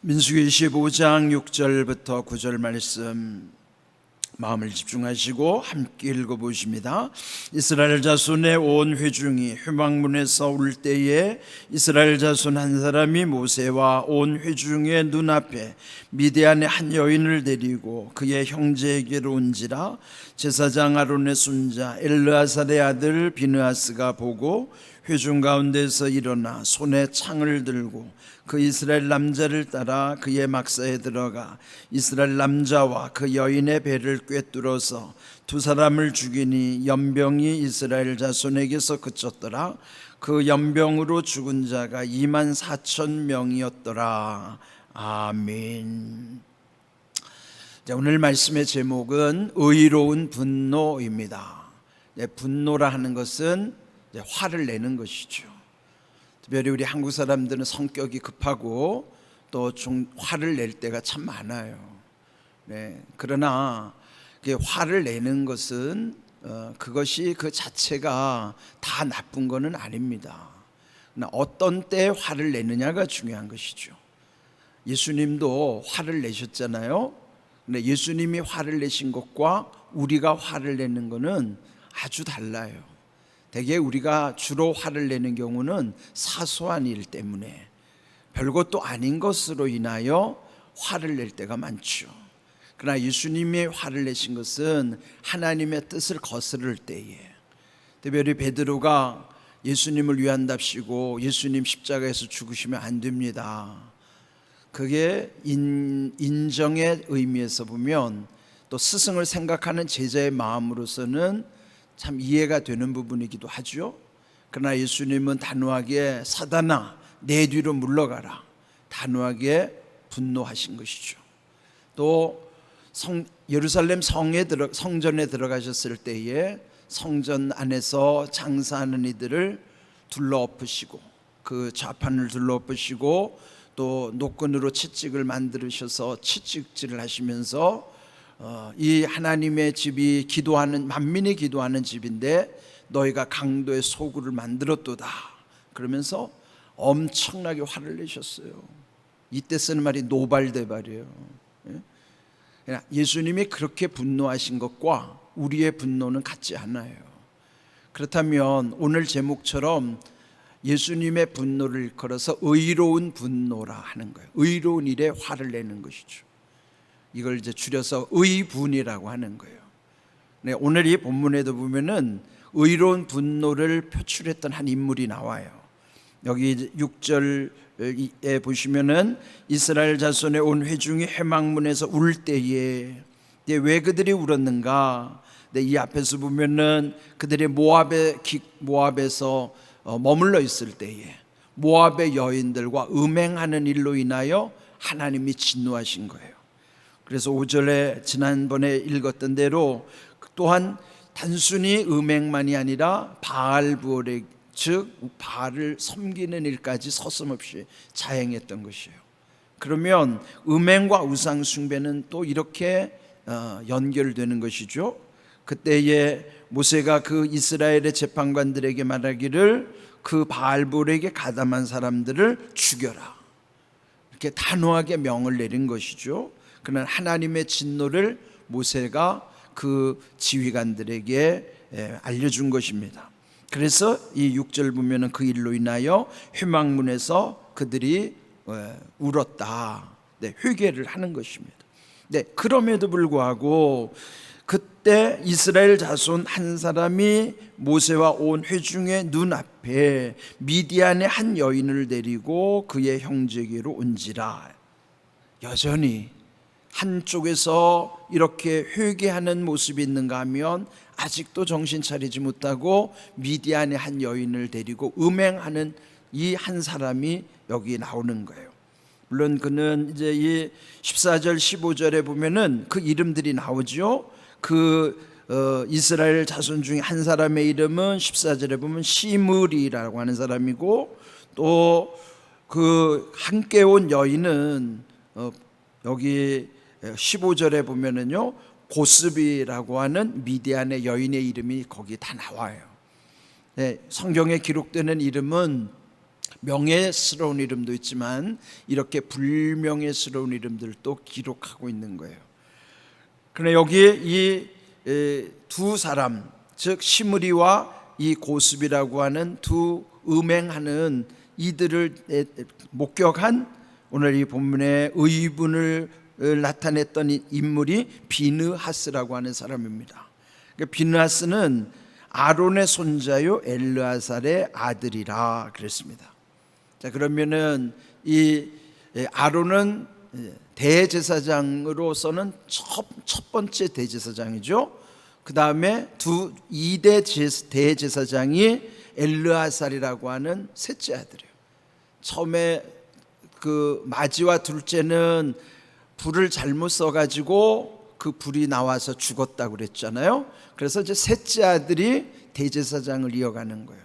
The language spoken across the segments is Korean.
민수기 25장 6절부터 9절 말씀 마음을 집중하시고 함께 읽어보십니다. 이스라엘 자손의 온 회중이 휴망문에서 올 때에 이스라엘 자손 한 사람이 모세와 온 회중의 눈앞에 미디안의 한 여인을 데리고 그의 형제에게로 온지라 제사장 아론의 손자 엘르아살의 아들 비느하스가 보고 회중 가운데서 일어나 손에 창을 들고 그 이스라엘 남자를 따라 그의 막사에 들어가 이스라엘 남자와 그 여인의 배를 꿰뚫어서 두 사람을 죽이니 연병이 이스라엘 자손에게서 그쳤더라. 그 연병으로 죽은 자가 2만 4천 명이었더라. 아멘. 자, 오늘 말씀의 제목은 의로운 분노입니다. 네, 분노라 하는 것은 화를 내는 것이죠. 특별히 우리 한국 사람들은 성격이 급하고 또 좀 화를 낼 때가 참 많아요. 네, 그러나 그 화를 내는 것은 어, 그것이 그 자체가 다 나쁜 것은 아닙니다. 어떤 때 화를 내느냐가 중요한 것이죠. 예수님도 화를 내셨잖아요. 근데 예수님이 화를 내신 것과 우리가 화를 내는 것은 아주 달라요. 대개 우리가 주로 화를 내는 경우는 사소한 일 때문에 별것도 아닌 것으로 인하여 화를 낼 때가 많죠. 그러나 예수님이 화를 내신 것은 하나님의 뜻을 거스를 때에 특별히 베드로가 예수님을 위한답시고 예수님 십자가에서 죽으시면 안 됩니다. 그게 인, 인정의 의미에서 보면 또 스승을 생각하는 제자의 마음으로서는 참 이해가 되는 부분이기도 하죠. 그러나 예수님은 단호하게 사단아 내 뒤로 물러가라. 단호하게 분노하신 것이죠. 또 성, 예루살렘 성에 들어, 성전에 들어가셨을 때에 성전 안에서 장사하는 이들을 둘러엎으시고 그 좌판을 둘러엎으시고 또 노끈으로 채찍을 만들으셔서 채찍질을 하시면서 어, 이 하나님의 집이 기도하는 만민이 기도하는 집인데 너희가 강도의 소굴을 만들었도다. 그러면서 엄청나게 화를 내셨어요. 이때 쓰는 말이 노발대발이에요. 예? 예수님이 그렇게 분노하신 것과 우리의 분노는 같지 않아요. 그렇다면 오늘 제목처럼 예수님의 분노를 일컬어서 의로운 분노라 하는 거예요. 의로운 일에 화를 내는 것이죠. 이걸 이제 줄여서 의분이라고 하는 거예요. 네, 오늘 이 본문에도 보면은 의로운 분노를 표출했던 한 인물이 나와요. 여기 6절에 보시면은 이스라엘 자손의 온 회중이 해망문에서 울 때에 왜 그들이 울었는가? 네, 이 앞에서 보면은 그들이 모압에 모압에서 어, 머물러 있을 때에 모압의 여인들과 음행하는 일로 인하여 하나님이 진노하신 거예요. 그래서 5절에 지난번에 읽었던 대로 또한 단순히 음행만이 아니라 바알 부월의 즉 바알을 섬기는 일까지 서슴없이 자행했던 것이에요. 그러면 음행과 우상 숭배는 또 이렇게 어, 연결되는 것이죠. 그때에 모세가 그 이스라엘의 재판관들에게 말하기를 그 바알볼에게 가담한 사람들을 죽여라. 이렇게 단호하게 명을 내린 것이죠. 그는 하나님의 진노를 모세가 그 지휘관들에게 알려준 것입니다. 그래서 이 6절 보면은 그 일로 인하여 회망문에서 그들이 울었다. 네, 회개를 하는 것입니다. 네, 그럼에도 불구하고 그때 이스라엘 자손 한 사람이 모세와 온 회중의 눈앞에 미디안의 한 여인을 데리고 그의 형제에게로 온지라 여전히 한쪽에서 이렇게 회개하는 모습이 있는가 하면 아직도 정신 차리지 못하고 미디안의 한 여인을 데리고 음행하는 이 한 사람이 여기 나오는 거예요. 물론 그는 이제 이 14절 15절에 보면은 그 이름들이 나오죠. 그 어, 이스라엘 자손 중에 한 사람의 이름은 14절에 보면 시므리라고 하는 사람이고 또 그 함께 온 여인은 어, 여기 15절에 보면은요 고스비라고 하는 미디안의 여인의 이름이 거기 다 나와요. 네, 성경에 기록되는 이름은 명예스러운 이름도 있지만 이렇게 불명예스러운 이름들도 기록하고 있는 거예요. 그러나 여기에 이두 사람 즉 시므리와 이 고습이라고 하는 두 음행하는 이들을 목격한 오늘 이 본문의 의분을 어, 나타냈던 이 인물이 비느하스라고 하는 사람입니다. 그러니까 비느하스는 아론의 손자요 엘르아살의 아들이라 그랬습니다. 자 그러면은 이 예, 아론은 예, 대제사장으로서는 첫, 첫 번째 대제사장이죠. 그 다음에 두 2대 대제사장이 엘르아살이라고 하는 셋째 아들이에요. 처음에 그 마지와 둘째는 불을 잘못 써가지고 그 불이 나와서 죽었다고 그랬잖아요. 그래서 이제 셋째 아들이 대제사장을 이어가는 거예요.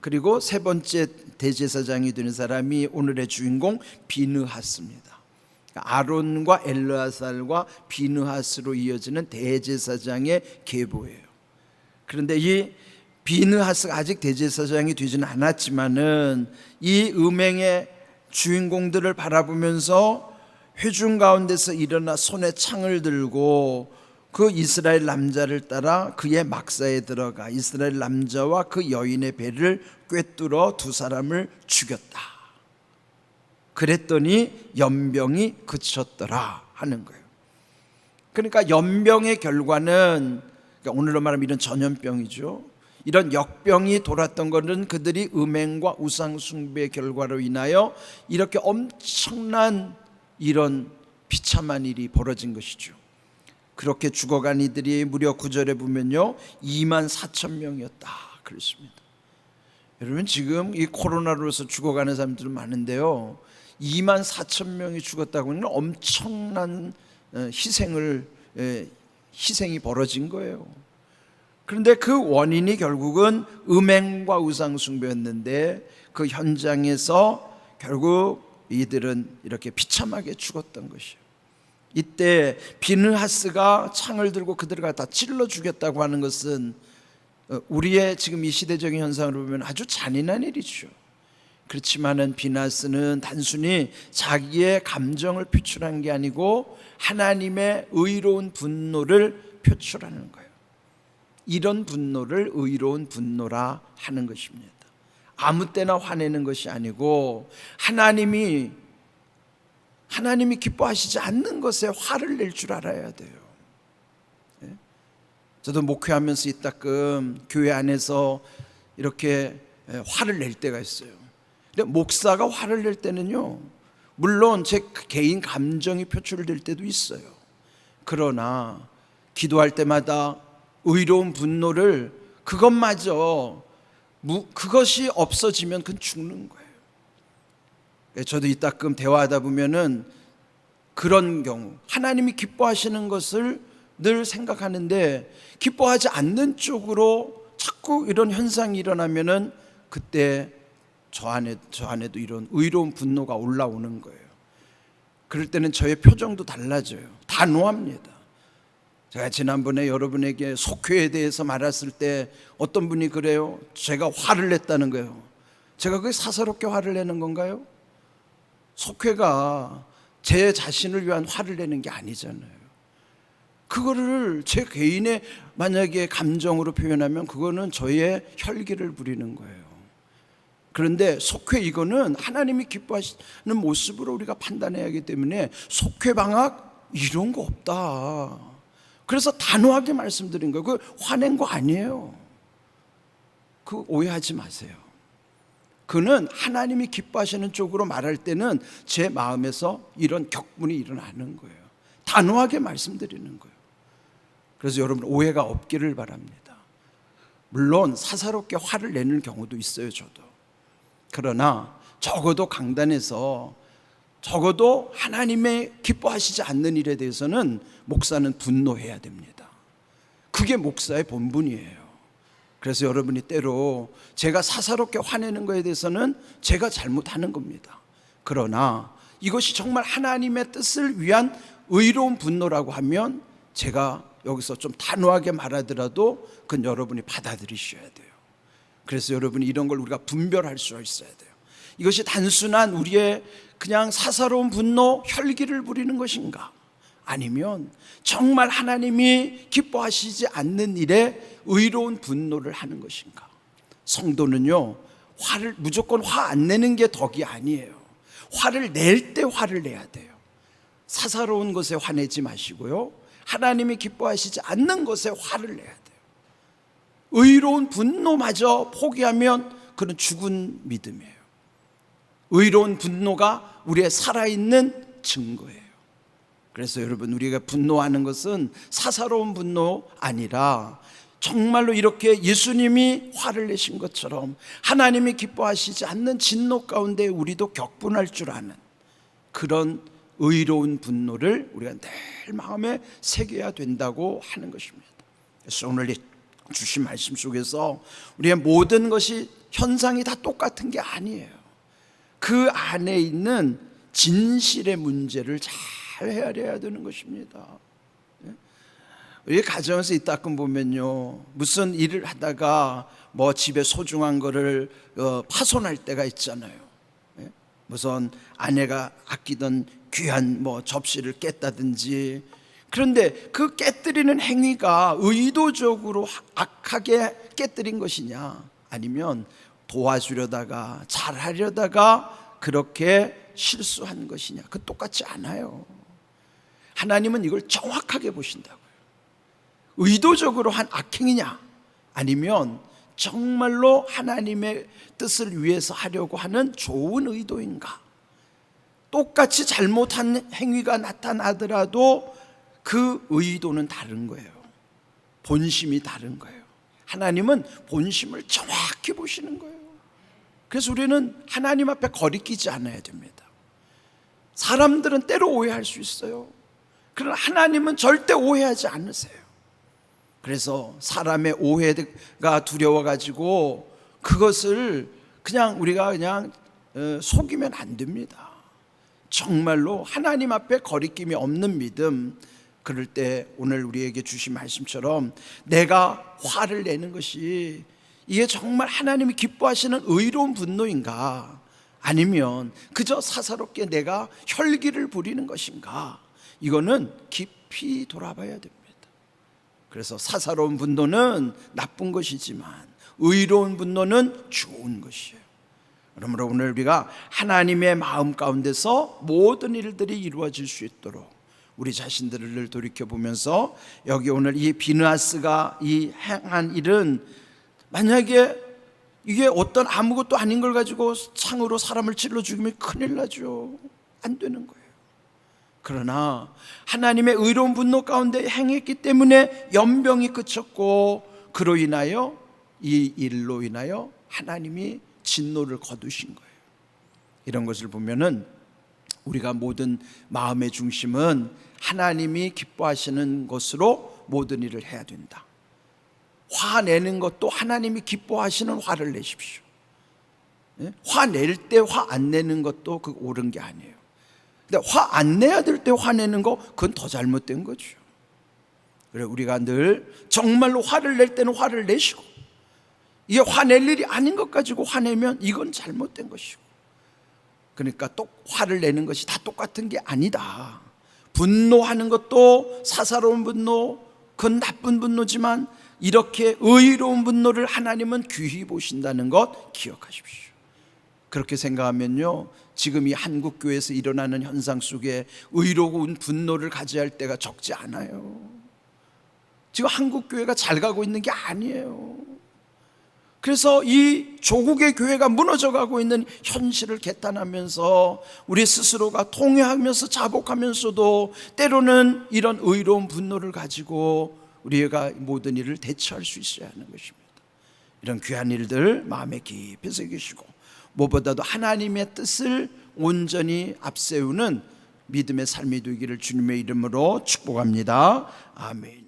그리고 세 번째 대제사장이 되는 사람이 오늘의 주인공 비느하스입니다. 그러니까 아론과 엘르아살과 비느하스로 이어지는 대제사장의 계보예요. 그런데 이 비느하스가 아직 대제사장이 되지는 않았지만은 이 음행의 주인공들을 바라보면서 회중 가운데서 일어나 손에 창을 들고 그 이스라엘 남자를 따라 그의 막사에 들어가 이스라엘 남자와 그 여인의 배를 꿰뚫어 두 사람을 죽였다. 그랬더니 연병이 그쳤더라 하는 거예요. 그러니까 연병의 결과는 그러니까 오늘로 말하면 이런 전염병이죠. 이런 역병이 돌았던 것은 그들이 음행과 우상 숭배의 결과로 인하여 이렇게 엄청난 이런 비참한 일이 벌어진 것이죠. 그렇게 죽어간 이들이 무려 구절에 보면요 2만 4천 명이었다 그렇습니다. 여러분 지금 이 코로나로서 죽어가는 사람들은 많은데요 2만 4천 명이 죽었다고 하는 엄청난 어, 희생을 에, 희생이 벌어진 거예요. 그런데 그 원인이 결국은 음행과 우상 숭배였는데 그 현장에서 결국 이들은 이렇게 비참하게 죽었던 것이에요. 이때 비느하스가 창을 들고 그들을 다 찔러 죽였다고 하는 것은 어, 우리의 지금 이 시대적인 현상을 보면 아주 잔인한 일이죠. 그렇지만은 비나스는 단순히 자기의 감정을 표출한 게 아니고 하나님의 의로운 분노를 표출하는 거예요. 이런 분노를 의로운 분노라 하는 것입니다. 아무 때나 화내는 것이 아니고 하나님이 하나님이 기뻐하시지 않는 것에 화를 낼 줄 알아야 돼요. 예? 저도 목회하면서 이따금 교회 안에서 이렇게 예, 화를 낼 때가 있어요. 근데 목사가 화를 낼 때는요, 물론 제 개인 감정이 표출될 때도 있어요. 그러나 기도할 때마다 의로운 분노를 그것마저 그것이 없어지면 그건 죽는 거예요. 예, 저도 이따금 대화하다 보면은 그런 경우 하나님이 기뻐하시는 것을 늘 생각하는데 기뻐하지 않는 쪽으로 자꾸 이런 현상이 일어나면은 그때 저 안에 저 안에도 이런 의로운 분노가 올라오는 거예요. 그럴 때는 저의 표정도 달라져요. 단호합니다. 제가 지난번에 여러분에게 속회에 대해서 말했을 때 어떤 분이 그래요? 제가 화를 냈다는 거예요. 제가 그게 사사롭게 화를 내는 건가요? 속회가 제 자신을 위한 화를 내는 게 아니잖아요. 그거를 제 개인의 만약에 감정으로 표현하면 그거는 저의 혈기를 부리는 거예요. 그런데 속회 이거는 하나님이 기뻐하시는 모습으로 우리가 판단해야 하기 때문에 속회 방학 이런 거 없다. 그래서 단호하게 말씀드린 거예요. 그 화낸 거 아니에요. 그 오해하지 마세요. 그는 하나님이 기뻐하시는 쪽으로 말할 때는 제 마음에서 이런 격분이 일어나는 거예요. 단호하게 말씀드리는 거예요. 그래서 여러분 오해가 없기를 바랍니다. 물론 사사롭게 화를 내는 경우도 있어요, 저도. 그러나 적어도 강단에서 적어도 하나님의 기뻐하시지 않는 일에 대해서는 목사는 분노해야 됩니다. 그게 목사의 본분이에요. 그래서 여러분이 때로 제가 사사롭게 화내는 것에 대해서는 제가 잘못하는 겁니다. 그러나 이것이 정말 하나님의 뜻을 위한 의로운 분노라고 하면 제가 여기서 좀 단호하게 말하더라도 그건 여러분이 받아들이셔야 돼요. 그래서 여러분이 이런 걸 우리가 분별할 수 있어야 돼요. 이것이 단순한 우리의 그냥 사사로운 분노, 혈기를 부리는 것인가? 아니면 정말 하나님이 기뻐하시지 않는 일에 의로운 분노를 하는 것인가? 성도는요, 화를 무조건 화 안 내는 게 덕이 아니에요. 화를 낼 때 화를 내야 돼요. 사사로운 것에 화내지 마시고요. 하나님이 기뻐하시지 않는 것에 화를 내야 돼요. 의로운 분노마저 포기하면 그는 죽은 믿음이에요. 의로운 분노가 우리의 살아있는 증거예요. 그래서 여러분 우리가 분노하는 것은 사사로운 분노 아니라 정말로 이렇게 예수님이 화를 내신 것처럼 하나님이 기뻐하시지 않는 진노 가운데 우리도 격분할 줄 아는 그런 의로운 분노를 우리가 늘 마음에 새겨야 된다고 하는 것입니다. 그래서 오늘 이 주신 말씀 속에서 우리의 모든 것이 현상이 다 똑같은 게 아니에요. 그 안에 있는 진실의 문제를 잘 헤아려야 되는 것입니다. 예? 우리 가정에서 이따끔 보면요, 무슨 일을 하다가 뭐 집에 소중한 거를 어, 파손할 때가 있잖아요. 예? 무슨 아내가 아끼던 귀한 뭐 접시를 깼다든지 그런데 그 깨뜨리는 행위가 의도적으로 악하게 깨뜨린 것이냐 아니면 도와주려다가 잘하려다가 그렇게 실수한 것이냐? 그 똑같지 않아요. 하나님은 이걸 정확하게 보신다고요. 의도적으로 한 악행이냐? 아니면 정말로 하나님의 뜻을 위해서 하려고 하는 좋은 의도인가? 똑같이 잘못한 행위가 나타나더라도 그 의도는 다른 거예요. 본심이 다른 거예요. 하나님은 본심을 정확히 보시는 거예요. 그래서 우리는 하나님 앞에 거리끼지 않아야 됩니다. 사람들은 때로 오해할 수 있어요. 그러나 하나님은 절대 오해하지 않으세요. 그래서 사람의 오해가 두려워가지고 그것을 그냥 우리가 그냥 어, 속이면 안 됩니다. 정말로 하나님 앞에 거리낌이 없는 믿음, 그럴 때 오늘 우리에게 주신 말씀처럼 내가 화를 내는 것이 이게 정말 하나님이 기뻐하시는 의로운 분노인가? 아니면 그저 사사롭게 내가 혈기를 부리는 것인가? 이거는 깊이 돌아봐야 됩니다. 그래서 사사로운 분노는 나쁜 것이지만 의로운 분노는 좋은 것이에요. 그러므로 오늘 우리가 하나님의 마음 가운데서 모든 일들이 이루어질 수 있도록 우리 자신들을 돌이켜 보면서 여기 오늘 이 비누아스가 이 행한 일은 만약에 이게 어떤 아무것도 아닌 걸 가지고 창으로 사람을 찔러 죽이면 큰일 나죠. 안 되는 거예요. 그러나 하나님의 의로운 분노 가운데 행했기 때문에 연병이 그쳤고 그로 인하여 이 일로 인하여 하나님이 진노를 거두신 거예요. 이런 것을 보면은 우리가 모든 마음의 중심은 하나님이 기뻐하시는 것으로 모든 일을 해야 된다. 화내는 것도 하나님이 기뻐하시는 화를 내십시오. 예? 화낼 때 화 안 내는 것도 그 옳은 게 아니에요. 근데 화 안 내야 될 때 화내는 거 그건 더 잘못된 거죠. 그래 우리가 늘 정말로 화를 낼 때는 화를 내시고 이게 화낼 일이 아닌 것 가지고 화내면 이건 잘못된 것이고 그러니까 또 화를 내는 것이 다 똑같은 게 아니다. 분노하는 것도 사사로운 분노, 그건 나쁜 분노지만 이렇게 의로운 분노를 하나님은 귀히 보신다는 것 기억하십시오. 그렇게 생각하면요. 지금 이 한국 교회에서 일어나는 현상 속에 의로운 분노를 가져야 할 때가 적지 않아요. 지금 한국 교회가 잘 가고 있는 게 아니에요. 그래서 이 조국의 교회가 무너져 가고 있는 현실을 개탄하면서 우리 스스로가 통회하면서 자복하면서도 때로는 이런 의로운 분노를 가지고 우리가 모든 일을 대처할 수 있어야 하는 것입니다. 이런 귀한 일들 마음에 깊이 새기시고 무엇보다도 하나님의 뜻을 온전히 앞세우는 믿음의 삶이 되기를 주님의 이름으로 축복합니다. 아멘.